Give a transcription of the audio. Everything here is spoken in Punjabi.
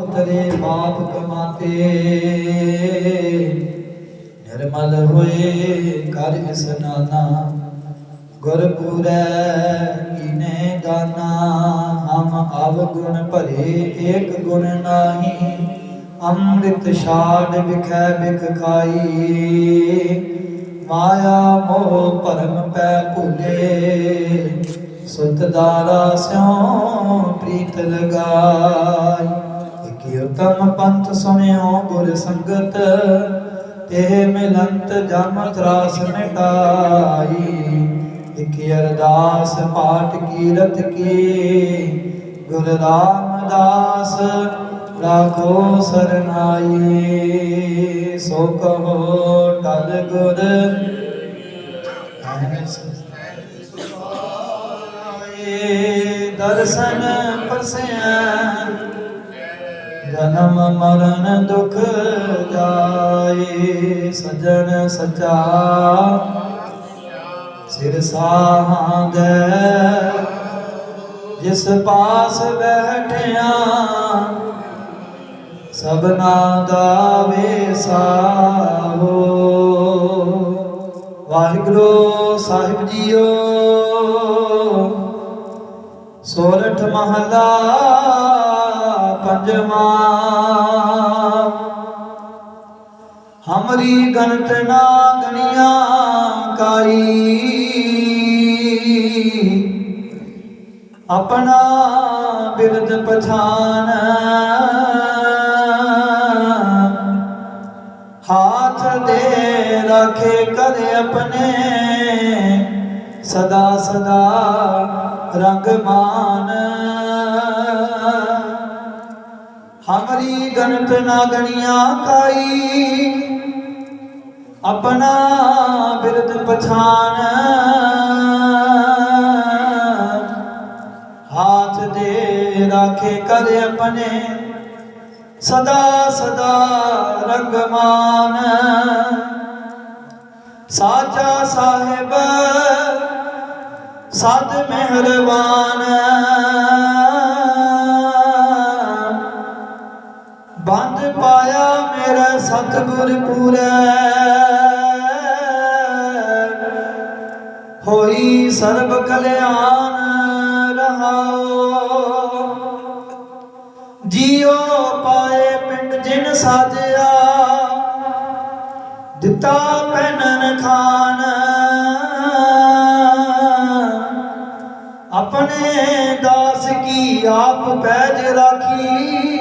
ਉਤਰੇ ਪਾਪ ਕਮਾਤੇ। ਨਿਰਮਲ ਹੋਏ ਕਰ ਇਸਨਾਨਾ ਗੁਰਪੁਰੈ ਕੀਨੇ ਦਾਨਾ। ਹਮ ਅਵ ਗੁਣ ਭਰੇ ਏਕ ਗੁਣ ਨਾਹੀ। ਅੰਮ੍ਰਿਤ ਛਾੜ ਵਿਖੈ ਬਿਖ ਖਾਈ। ਮਾਇਆ ਮੋਹ ਭਰਮ ਪੈ ਭੁਲੇ। ਸੁਤ ਦਾਰਾ ਸਿਉ ਪ੍ਰੀਤ ਲਗਾਈ। ਇਕ ਉਤਮ ਪੰਥ ਸੁਣਿਓ, ਗੁਰ ਸੰਗਤ ਤੇ ਮਿਲੰਤ ਜਮ ਤਰਾਸ ਮਿਟਾਈ। ਇਕ ਅਰਦਾਸ ਪਾਠ ਕੀਰਤ ਕੀ, ਗੁਰ ਰਾਮਦਾਸ ਰਾਖੋ ਸਰਨਾਈ। ਸੋ ਕਹੋ ਟਲ ਗੁਰ। ਦਰਸ਼ਨ ਪਰਸਿਆ ਜਨਮ ਮਰਨ ਦੁਖ ਜਾਏ, ਸਜਣ ਸਚਾ। ਸਿਰ ਸਾਹੰਗੈ, ਜਿਸ ਪਾਸ ਬੈਠਿਆ ਸਭਨਾ ਦਾ ਵੇਸਾਹੋ ਵਾਹਿਗੁਰੂ ਸਾਹਿਬ ਜੀਓ, ਸੋਰਠ ਮਹਲਾ ਪੰਜਵਾ। ਹਮਰੀ ਗਨਤ ਨਾ ਗਣੀਆਂ ਕਾਈ। ਆਪਣਾ ਬਿਰਦ ਪਛਾਨ। ਹਾਥ ਦੇ ਰੱਖੇ ਕਰ ਆਪਣੇ। ਸਦਾ ਸਦਾ ਰੰਗ ਮਾਨ। ਹਮਰੀ ਗਨਤ ਨਾ ਗਣੀਆਂ ਕਾਈ। ਆਪਣਾ ਬਿਰਦ ਪਛਾਨ। ਹਾਥ ਦੇ ਰਾਖੇ ਕਰ ਆਪਣੇ। ਸਦਾ ਸਦਾ ਰੰਗਮਾਨ। ਸਾਚਾ ਸਾਹਿਬ, ਸਦ ਮਿਹਰਬਾਨ ਮੇਰਾ ਸਤਿਗੁਰ ਪੂਰੈ। ਹੋਈ ਸਰਬ ਕਲਿਆਣ ਰਹਾਓ ਜੀਉ ਪਾਏ ਪਿੰਡ ਜਿਨ ਸਾਜਿਆ। ਦਿੱਤਾ ਪੈਨਨ ਖਾਨ। ਆਪਣੇ ਦਾਸ ਕੀ ਆਪ ਪੈਜ ਰਾਖੀ।